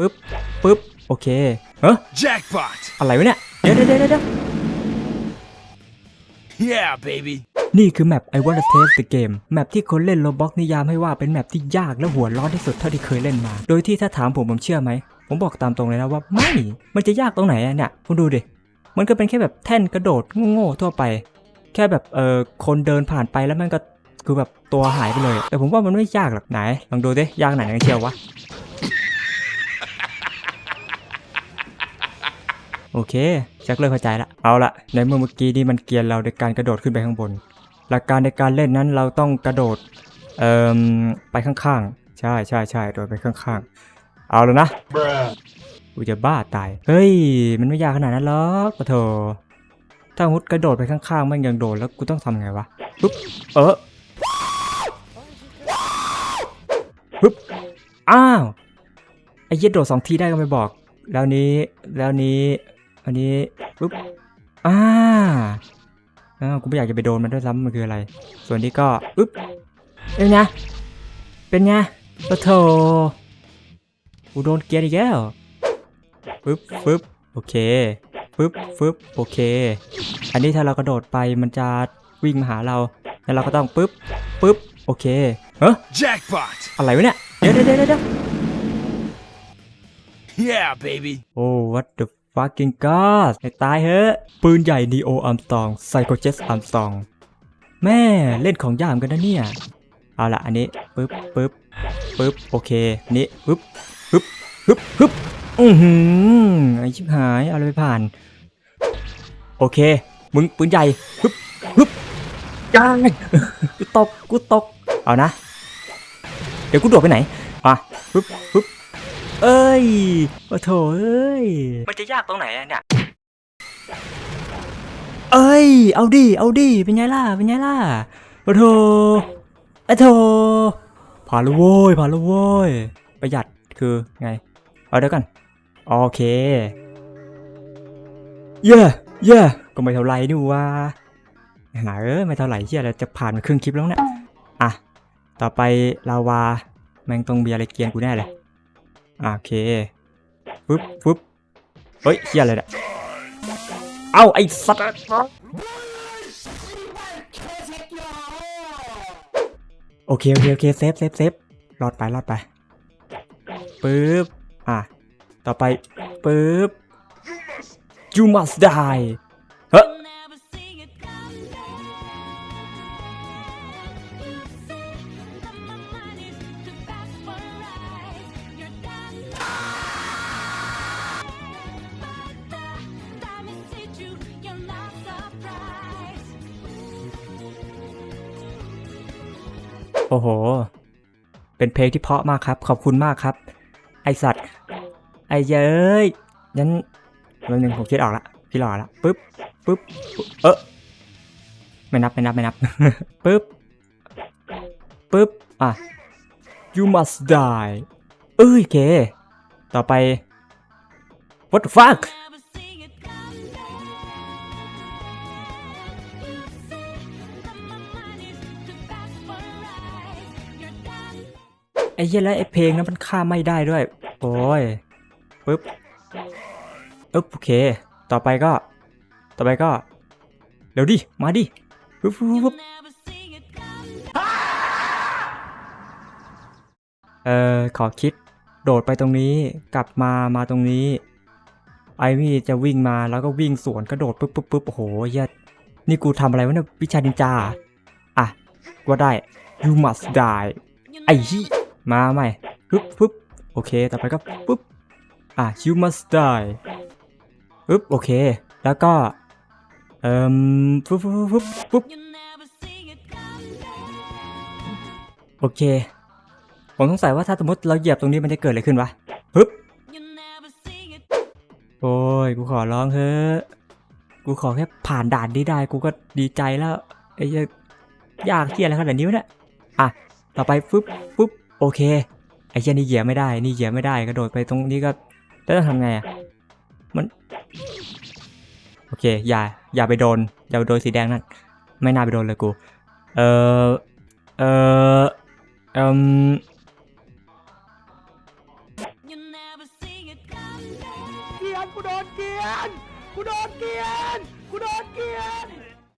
ปึ๊บปึ๊บโอเคเฮ้ Jackpot! อะไรวะเนี่ยเดี๋ยวเดี๋ยวเดี๋ยวเดี๋ยว Yeah, baby. นี่คือแมป I Wanna Test the Game แมปที่คนเล่นโลบ็อกนิยามให้ว่าเป็นแมปที่ยากและหัวร้อนที่สุดเท่าที่เคยเล่นมา โดยที่ถ้าถามผมผมเชื่อไหม ผมบอกตามตรงเลยนะว่าไม่ มันจะยากตรงไหนอะเนี่ยคุณดูดิ มันก็เป็นแค่แบบแท่นกระโดดโง่ๆทั่วไป แค่แบบเออคนเดินผ่านไปแล้วมันก็คือแบบตัวหายไปเลย แต่ผมว่ามันไม่ยากหรอกไหนลองดูดิยากไหนกันเชียววะ โอเคชักเริ่มเข้าใจละเอาละในเมื่อเมื่อกี้นี่มันเกียนเราในการกระโดดขึ้นไปข้างบน หลักการในการเล่นนั้นเราต้องกระโดดเอ่อไปข้างๆ ใช่ใช่ใช่โดดไปข้างๆ เอาแล้วนะกูจะบ้าตายเฮ้ย มันไม่ยากขนาดนั้นหรอกปะโถถ้ามุดกระโดดไปข้างๆมันยังโดดแล้วกูต้องทำไงวะปึ๊บเออปึ๊บอ้าวไอ้เหี้ย็ดโดดสองทีได้ก็ไม่บอก แล้วนี้แล้วนี้ อันนี้ปึ๊บอ่าอ้าวกูไม่อยากจะไปโดนมันด้วยซ้ำมันคืออะไร ส่วนนี้ก็อึ๊บเป็นไงเป็นไงปะโถกูโดนเกียร์อีกแล้วปึ๊บปึ๊บโอเคปึ๊บปึ๊บโอเค อันนี้ถ้าเรากระโดดไปมันจะวิ่งมาหาเรา แล้วเราก็ต้องปึ๊บปึ๊บโอเคเฮ้ย Jackpot! อะไรวะเนี่ยเดี๋ยวเดี๋ยวเดี๋ยวเดี๋ยว Yeah, baby. โอ้ what the fucking god ให้ตายเฮ้ปืนใหญ่นีโออัมตองไซโคเจสอัมตอง แม่เล่นของยามกันนะเนี่ย เอาละอันนี้ปึ๊บปึ๊บปึ๊บโอเคนนี้ปึ๊บปึ๊บปึ๊บปึ๊บอือหือไอชิบหาย เอาเลยไปผ่าน โอเค มึงปืนใหญ่ปึ๊บปึ๊บยางกูตกกูตก เอานะ เดี๋ยวกูโดดไปไหนอะปึ๊บปึ๊บ เอ้ยโอ้โถเอ้ย มันจะยากตรงไหนอะเนี่ย เอ้ย เอาดิ เอาดิ เป็นไงล่ะ เป็นไงล่ะโอ้โถไอ้โถผ่านแล้วโว้ยผ่านแล้วโว้ย ประหยัดคือไง เอาเดี๋ยวกัน โอเค เย่เย่ก็ไม่เท่าไรนี่ว่าหาเอ้ยไม่เท่าไหร่เชี่ยเราจะผ่านมาครึ่งคลิปแล้วเนี่ย อะ ต่อไปลาวา แม่งต้องมีอะไรเกรียนกูแน่เลยอะ โอเคฟึบฟึบเฮ้ยเชี่ยอะไรเนี่ยเอ้าไอ้สัตว์โอเคโอเคโอเคเซฟเซฟเซฟรอดไปรอดไปปึ๊บอะต่อไปปึ๊บ you must die โอ้โห เป็นเพลงที่เพาะมากครับ ขอบคุณมากครับ ไอสัตว์ ไอเย้ยงั้นวันหนึ่งผมคิดออกละพี่รอละปึ๊บปึ๊บเออไม่นับไม่นับไม่นับปึ๊บปึ๊บอะ you must die เอ้ยเค ต่อไป what the fuck ไอ้เหี้ยแล้วไอ้เพลงนั้นมันฆ่าไม่ได้ด้วย โอ้ยปึ๊บอึ๊บโอเค ต่อไปก็ ต่อไปก็เดี๋ยวดิ มาดิปึ๊บปึ๊บปึ๊บ Never see it come เอ่อ ขอคิด โดดไปตรงนี้ กลับมา มาตรงนี้ ไอมี่จะวิ่งมาแล้วก็วิ่งสวนกระโดดปึ๊บปึ๊บปึ๊บโอ้โหเหี้ยนี่กูทำอะไรวะเนี่ยวิชานินจา อะ ว่าได้ you must die ไอ้ที่ มาใหม่ปึ๊บปึ๊บโอเค ต่อไปก็ปึ๊บ อะ you must die ปึ๊บ โอเค แล้วก็ เอ่มปึ๊บปึ๊บปึ๊บปึ๊บโอเค ผมสงสัยว่าถ้าสมมติเราเหยียบตรงนี้มันจะเกิดอะไรขึ้นวะปึ๊บ โอ้ย กูขอร้องเถอะกูขอแค่ผ่านด่านนี้ได้ กูก็ดีใจแล้วไอ้ยยากที่อะไรขนาดนี้วะเนี่ย อะ ต่อไปปึ๊บปึ๊บ โอเค ไอ้เหี้ยนี่เหยียบไม่ได้ นี่เหยียบไม่ได้กระโดดไปตรงนี้ก็ แล้วต้องทำไงอะ มัน โอเค อย่า อย่าไปโดน อย่าไปโดนสีแดงนั่น ไม่น่าไปโดนเลยกู เออเออเอม You never see you come back. เกียนกูโดนเกียนกูโดนเกียน